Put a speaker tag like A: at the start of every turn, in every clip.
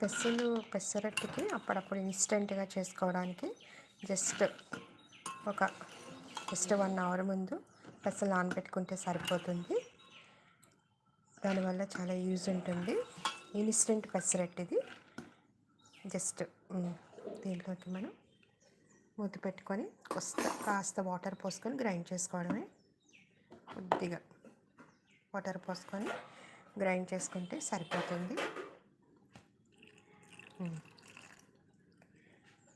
A: పెసలు పెసరట్టుకి అప్పుడప్పుడు ఇన్స్టెంట్గా చేసుకోవడానికి జస్ట్ ఒక జస్ట్ వన్ అవర్ ముందు పెసలు పెట్టుకుంటే సరిపోతుంది. దానివల్ల చాలా యూజ్ ఉంటుంది. ఇన్స్టెంట్ పెసరట్టు ఇది జస్ట్ దీంట్లోకి మనం మూత పెట్టుకొని కొస్త కాస్త వాటర్ పోసుకొని గ్రైండ్ చేసుకోవడమే కొద్దిగా. వాటర్ పోసుకొని గ్రైండ్ చేసుకుంటే సరిపోతుంది.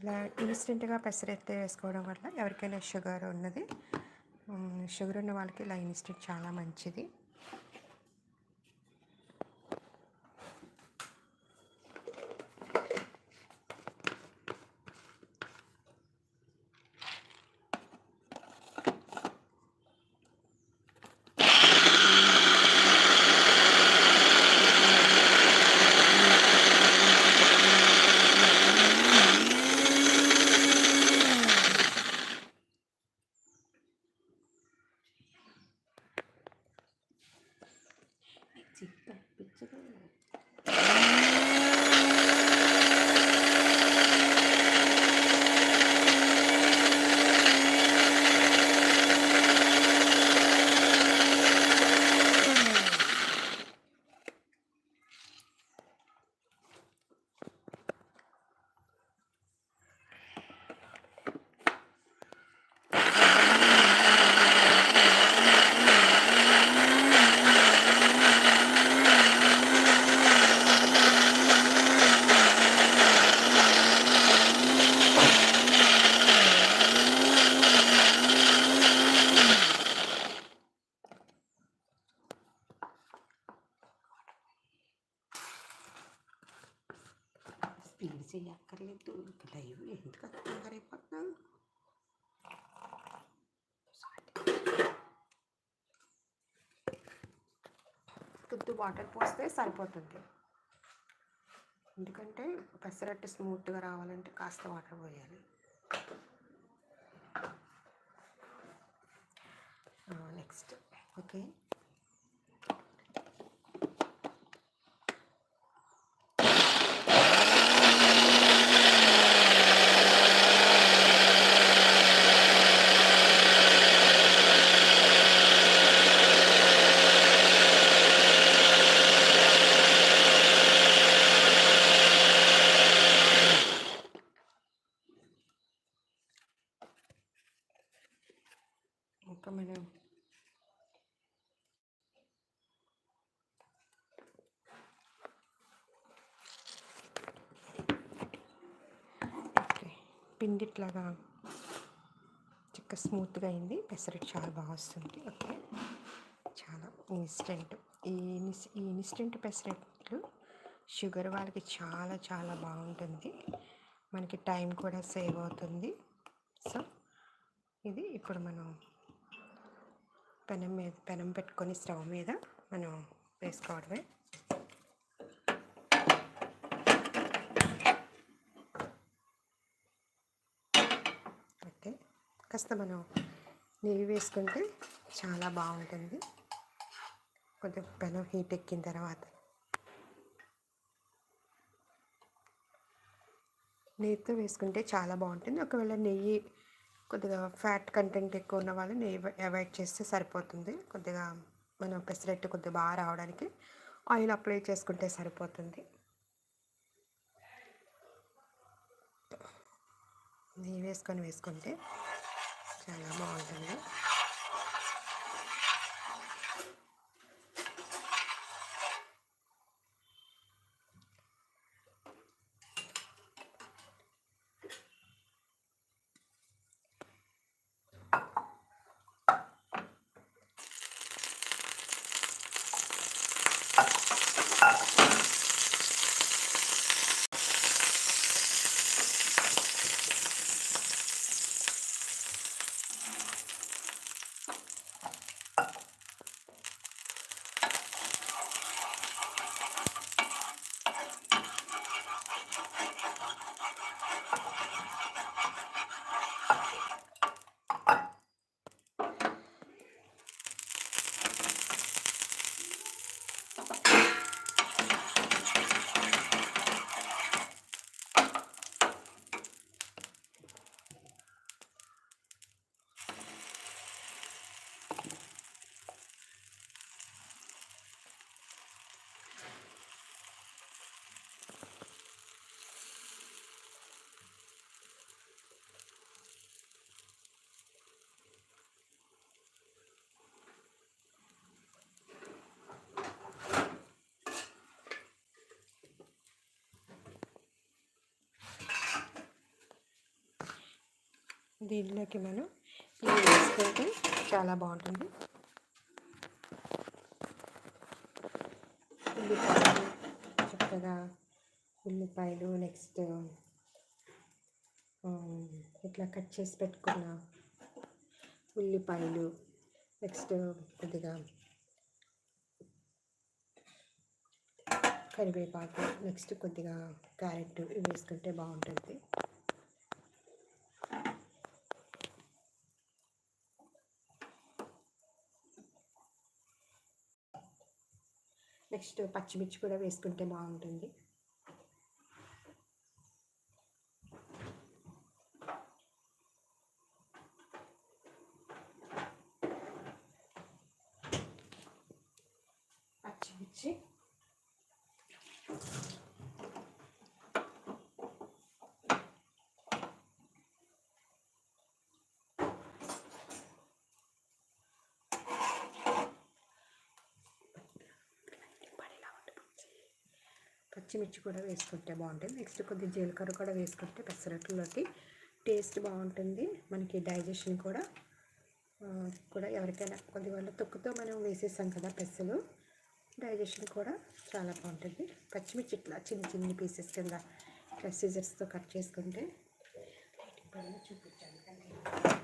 A: ఇలా ఇన్స్టెంట్గా పెసరెత్తే వేసుకోవడం వల్ల ఎవరికైనా షుగర్ ఉన్నది. షుగర్ ఉన్న వాళ్ళకి ఇలా ఇన్స్టెంట్ చాలా మంచిది.
B: స్పీడ్ చేయక్కర్లేదు లైవ్ ఎందుకు కంగారు అయిపోతున్నావు
A: కొద్ది వాటర్ పోస్తే సరిపోతుంది ఎందుకంటే పెసరట్టు స్మూత్గా రావాలంటే కాస్త వాటర్ పోయాలి. నెక్స్ట్ ఓకే ఇంకా మనం ఓకే పిండిట్లాగా చిక్క స్మూత్గా అయింది. పెసరట్ చాలా బాగా వస్తుంది. ఓకే. చాలా ఇన్స్టెంట్ ఈ ఈ ఇన్స్టెంట్ పెసరట్లు షుగర్ వాళ్ళకి చాలా చాలా బాగుంటుంది. మనకి టైం కూడా సేవ్ అవుతుంది. సో ఇది ఇప్పుడు మనం పెనం మీద పెనం పెట్టుకొని స్టవ్ మీద మనం వేసుకోవడమే ఓకే కాస్త మనం నెయ్యి వేసుకుంటే చాలా బాగుంటుంది. కొద్దిగా పెనం హీట్ ఎక్కిన తర్వాత నెయ్యితో వేసుకుంటే చాలా బాగుంటుంది. ఒకవేళ నెయ్యి కొద్దిగా ఫ్యాట్ కంటెంట్ ఎక్కువ ఉన్న వాళ్ళు నెయ్యి అవాయిడ్ చేస్తే సరిపోతుంది. కొద్దిగా మనం పెసరెట్టు కొద్దిగా బాగా రావడానికి ఆయిల్ అప్లై చేసుకుంటే సరిపోతుంది. నెయ్యి వేసుకొని వేసుకుంటే 再来冒一个泥。Thank you. దీనిలోకి మనం ఇది వేసుకుంటే చాలా బాగుంటుంది. ఉల్లిపాయలు చక్కగా ఉల్లిపాయలు నెక్స్ట్ ఇట్లా కట్ చేసి పెట్టుకున్న ఉల్లిపాయలు నెక్స్ట్ కొద్దిగా కరివేపాకు నెక్స్ట్ కొద్దిగా క్యారెట్ ఇవి వేసుకుంటే బాగుంటుంది. నెక్స్ట్ పచ్చిమిర్చి కూడా వేసుకుంటే బాగుంటుంది. పచ్చిమిర్చి. పచ్చిమిర్చి కూడా వేసుకుంటే బాగుంటుంది. నెక్స్ట్ కొద్దిగా జీలకర్ర కూడా వేసుకుంటే పెసరట్లలోకి టేస్ట్ బాగుంటుంది. మనకి డైజెషన్ కూడా కూడా ఎవరికైనా కొద్ది వాళ్ళ తొక్కుతో మనం వేసేసాం కదా పెసలు డైజెషన్ కూడా చాలా బాగుంటుంది. పచ్చిమిర్చి ఇట్లా చిన్న చిన్న పీసెస్ కింద ఇట్లా సీజర్స్తో కట్ చేసుకుంటే చూపించాలి చూపించాను.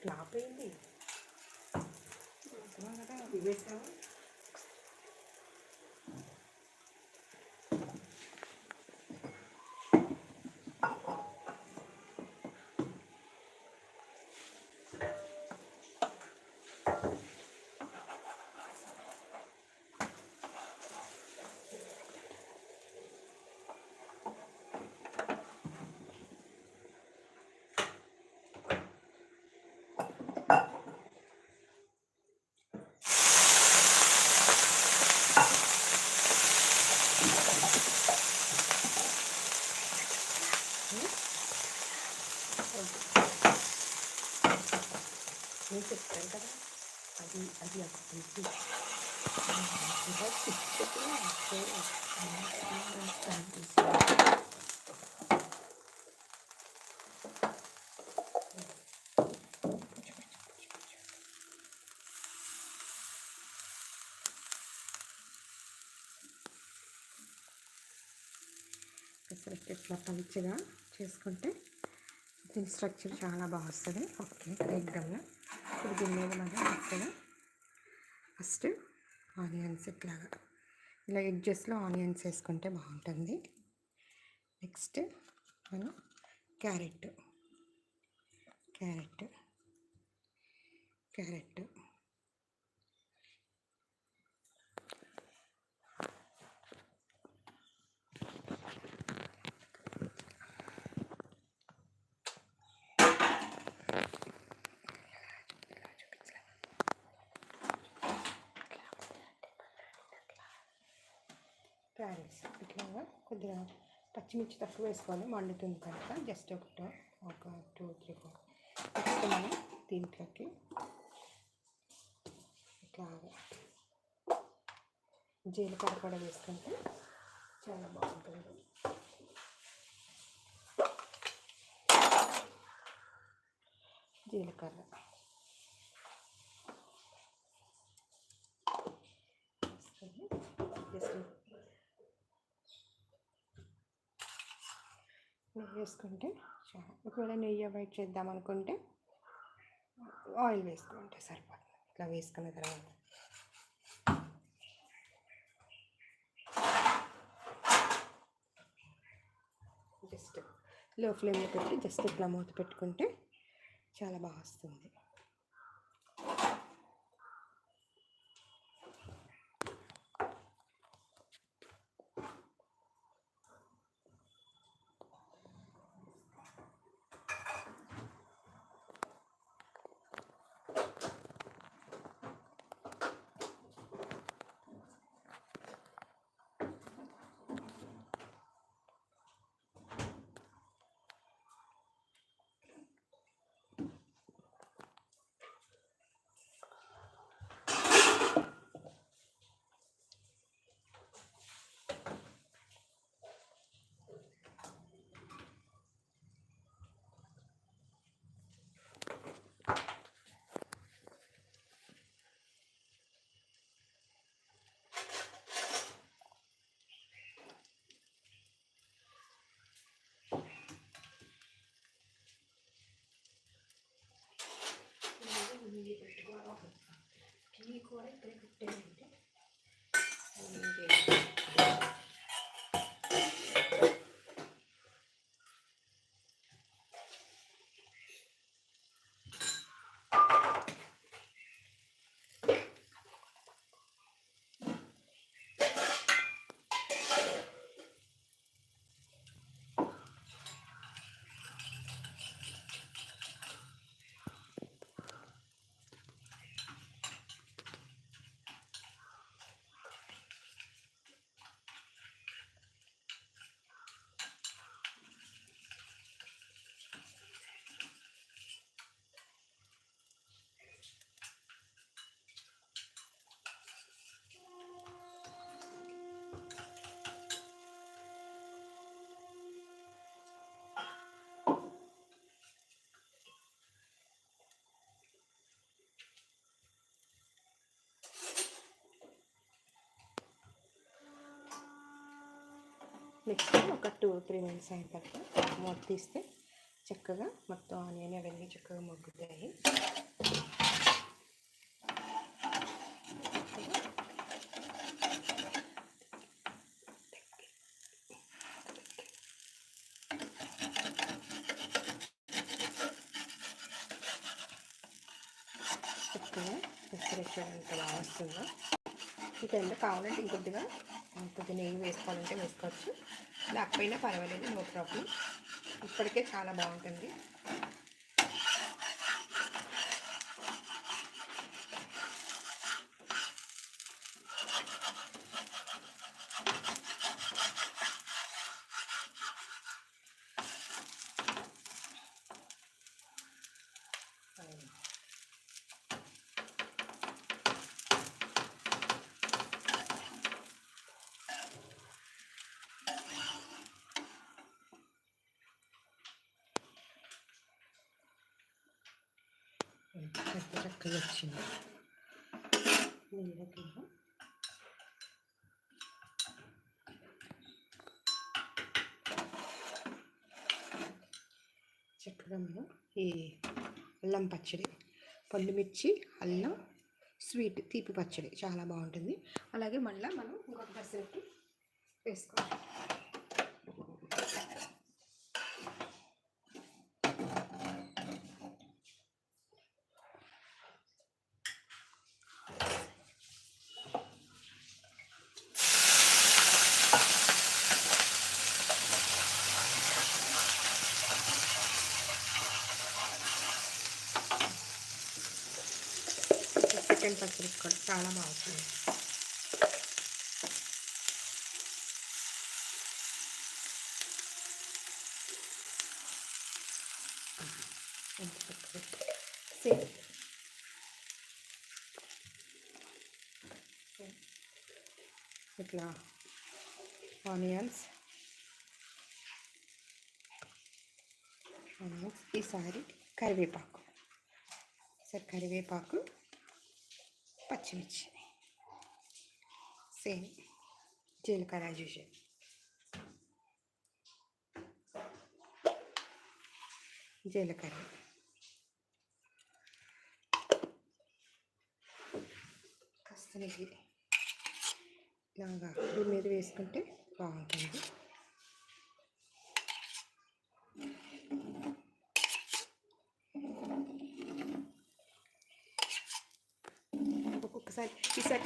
A: ఫ్లాప్ అయింది.
B: ఇవేసావా
A: చెప్తాను కదా అది అది అది పెసరట్టు ఇట్లా పలుచగా చేసుకుంటే దీని స్ట్రక్చర్ చాలా బాగా వస్తుంది. ఓకే ఎగ్దమ్లో ఇప్పుడు దీని మీద మనం ఫస్ట్ ఆనియన్స్ ఇట్లాగా. ఇలా ఎడ్జెస్లో ఆనియన్స్ వేసుకుంటే బాగుంటుంది. నెక్స్ట్ మనం క్యారెట్. క్యారెట్. క్యారెట్. క్యారెట్స్ ఇట్లాగా కొద్దిగా పచ్చిమిర్చి తక్కువ వేసుకోవాలి. మండుతుంది కనుక జస్ట్ ఒకటి ఒక టూ త్రీ ఫోర్. నెక్స్ట్ మనం దీంట్లోకి. ఇట్లాగా జీలకర్ర కూడా వేసుకుంటే చాలా బాగుంటుంది. జీలకర్ర వేసుకొని జస్ట్ నెయ్యి వేసుకుంటే చాలా. ఒకవేళ నెయ్యి అవాయిడ్ చేద్దాం అనుకుంటే ఆయిల్ వేసుకుంటే సరిపోతుంది. ఇట్లా వేసుకున్న తర్వాత. జస్ట్లో ఫ్లేమ్లో పెట్టి జస్ట్ ఇట్లా మూత పెట్టుకుంటే చాలా బాగా వస్తుంది. టీ కూడా ఇక్కడే పెట్టానంటే నెక్స్ట్ ఒక టూ త్రీ మినిట్స్ అయిన తర్వాత మూత తీస్తే చక్కగా మొత్తం ఆనియన్ అవన్నీ చక్కగా మొగ్గుతాయి. చక్కగా పెసరట్టు ఎంత బాగా వస్తుందో మీకు ఎంత కావాలంటే ఇంకొద్దిగా కొద్ది నెయ్యి వేసుకోవాలంటే వేసుకోవచ్చు. లేకపోయినా పర్వాలేదు నో ప్రాబ్లం. ఇప్పటికే చాలా బాగుంటుంది. చక్కగా వచ్చింది. నీళ్ళకేమో చక్కగా మనం ఈ అల్లం పచ్చడి పండుమిర్చి అల్లం స్వీట్ తీపి పచ్చడి చాలా బాగుంటుంది. అలాగే మళ్ళీ మనం ఇంకొక పెసరట్టు వేసుకోవాలి. చికెన్ పచ్చడి కూడా చాలా బాగుంటుంది ఎంత చక్కగా సేమ్ ఇట్లా ఆనియన్స్ ఆనియన్స్ ఈసారి కరివేపాకు సరే కరివేపాకు పచ్చిమిర్చి సేమ్ జీలకర్ర యూజువల్ జీలకర్ర. కాస్త నెయ్యి. ఇలాగా దీని మీద వేసుకుంటే బాగుంటుంది.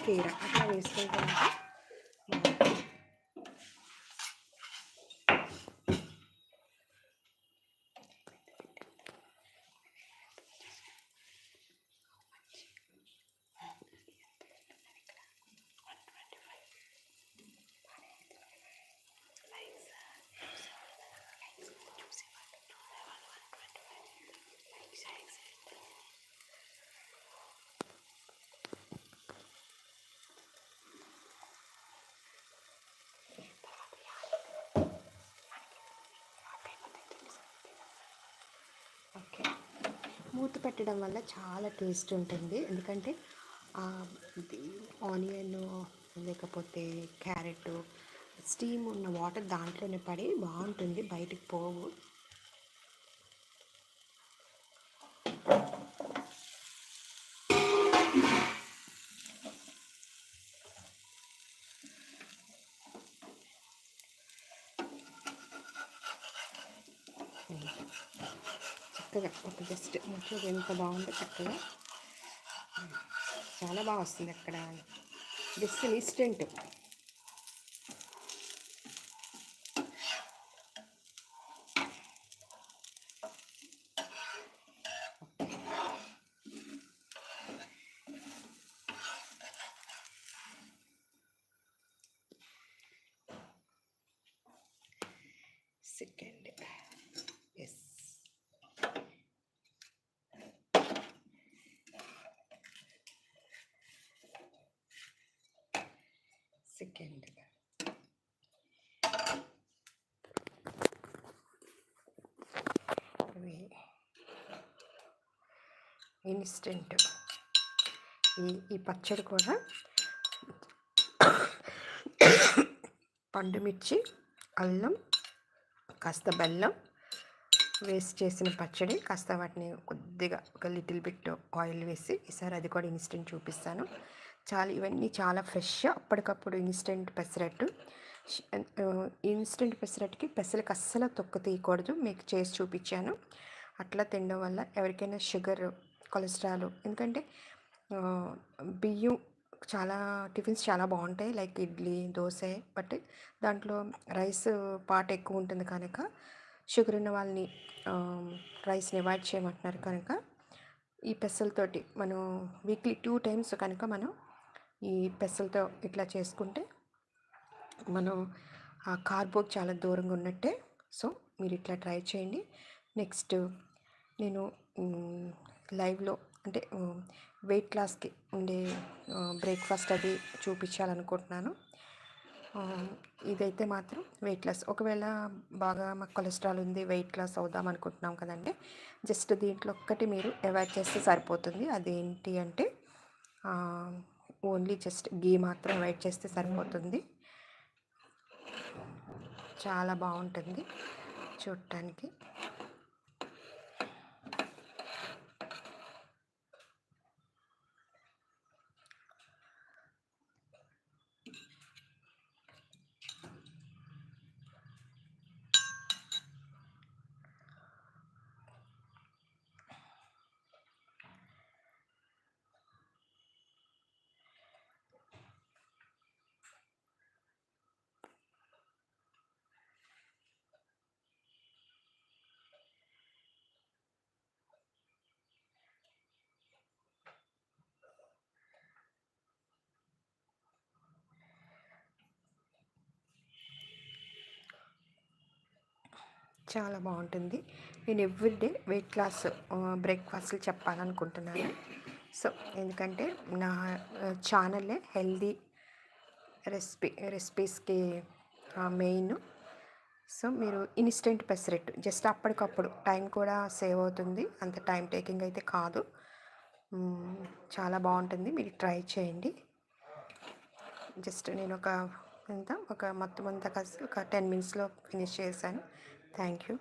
A: ఒక్కొక్కసారి ఈసారి కీర అట్లా వేసుకుంటూ ఉంటే బాగుంటుంది ఓకే మూత పెట్టడం వల్ల చాలా టేస్ట్ ఉంటుంది. ఎందుకంటే ఆనియన్ లేకపోతే క్యారెట్ స్టీమ్ ఉన్న వాటర్ దాంట్లోనే పడి బాగుంటుంది. బయటికి పోవు. చక్కగా ఒక జస్ట్ ముచ్చు ఎంత బాగుందో చక్కగా చాలా బాగా వస్తుంది అక్కడ జస్ట్ ఇన్స్టెంట్ సెకండ్ ఇన్స్టెంట్. ఈ ఈ పచ్చడి కూడా పండుమిర్చి అల్లం కాస్త బెల్లం వేస్ట్ చేసిన పచ్చడి కాస్త వాటిని కొద్దిగా ఒక లిటిల్ బిట్ ఆయిల్ వేసి ఈసారి అది కూడా ఇన్స్టెంట్ చూపిస్తాను. చాలా ఇవన్నీ చాలా ఫ్రెష్ అప్పటికప్పుడు ఇన్స్టెంట్ పెసరట్టు. ఇన్స్టెంట్ పెసరట్టుకి పెసలకు అస్సలు తొక్క తీయకూడదు మీకు చేసి చూపించాను. అట్లా తినడం వల్ల ఎవరికైనా షుగర్ కొలెస్ట్రాల్. ఎందుకంటే బియ్యం చాలా టిఫిన్స్ చాలా బాగుంటాయి. లైక్ ఇడ్లీ దోశ బట్ దాంట్లో రైస్ పార్ట్ ఎక్కువ ఉంటుంది కనుక షుగర్ ఉన్న వాళ్ళని రైస్ని అవాయిడ్ చేయమంటున్నారు కనుక ఈ పెసలతోటి మనం వీక్లీ టూ టైమ్స్ కనుక మనం ఈ పెసలతో ఇట్లా చేసుకుంటే మనం ఆ కార్బోకి చాలా దూరంగా ఉన్నట్టే. సో మీరు ఇట్లా ట్రై చేయండి. నెక్స్ట్ నేను లైవ్లో అంటే వెయిట్ లాస్కి ఉండే బ్రేక్ఫాస్ట్ అది చూపించాలనుకుంటున్నాను. ఇదైతే మాత్రం వెయిట్ లాస్. ఒకవేళ బాగా మాకు కొలెస్ట్రాల్ ఉంది వెయిట్ లాస్ అవుదాం అనుకుంటున్నాం కదండి జస్ట్ దీంట్లో ఒక్కటి మీరు అవాయిడ్ చేస్తే సరిపోతుంది. అదేంటి అంటే ఓన్లీ జస్ట్ గీ మాత్రం అవాయిడ్ చేస్తే సరిపోతుంది. చాలా బాగుంటుంది చూడటానికి. చాలా బాగుంటుంది. నేను ఎవ్రీడే వెయిట్ లాస్ బ్రేక్ఫాస్ట్లు చెప్పాలనుకుంటున్నాను. సో ఎందుకంటే నా ఛానలే హెల్దీ రెసిపీ రెసిపీస్కి మెయిన్. సో మీరు ఇన్స్టెంట్ పెసరెట్ జస్ట్ అప్పటికప్పుడు. టైం కూడా సేవ్ అవుతుంది. అంత టైం టేకింగ్ అయితే కాదు. చాలా బాగుంటుంది. మీరు ట్రై చేయండి. జస్ట్ నేను ఒక ఎంత? ఒక మొత్తం అంతా కలిసి ఒక టెన్ మినిట్స్లో ఫినిష్ చేశాను. Thank you.